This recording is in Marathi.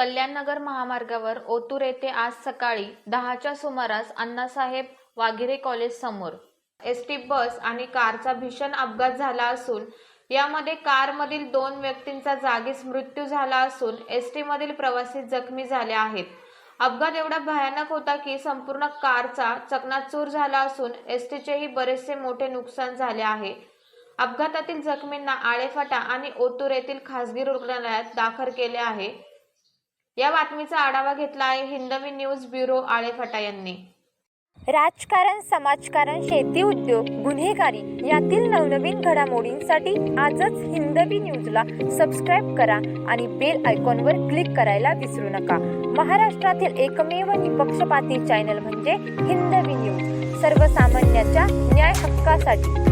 कल्याणनगर महामार्गावर ओतूर येथे आज सकाळी दहाच्या सुमारास अण्णासाहेब वाघिरे कॉलेज समोर. एस टी बस आणि कारचा भीषण अपघात झाला असून यामध्ये कारमधील दोन व्यक्तींचा जागीच मृत्यू झाला असून एस मधील प्रवासी जखमी झाले आहेत. अपघात एवढा भयानक होता की संपूर्ण कारचा चकनाचूर झाला असून एस टीचेही बरेचसे मोठे नुकसान झाले आहे. अपघातातील जखमींना आळेफाटा आणि ओतूर येथील खासगी रुग्णालयात दाखल केले आहे. या बातमीचा आढावा घेतला आहे हिंदवी न्यूज ब्युरो आळेफाटा यांनी. राजकारण समाजकारण शेती उद्योग गुन्हेगारी यातील नवनवीन घडामोडींसाठी आजच हिंदवी न्यूजला सबस्क्राईब करा आणि बेल आयकॉनवर क्लिक करायला विसरू नका. महाराष्ट्रातील एकमेव निपक्षपाती चॅनल म्हणजे हिंदवी न्यूज. सर्वसामान्यांच्या न्याय हक्कासाठी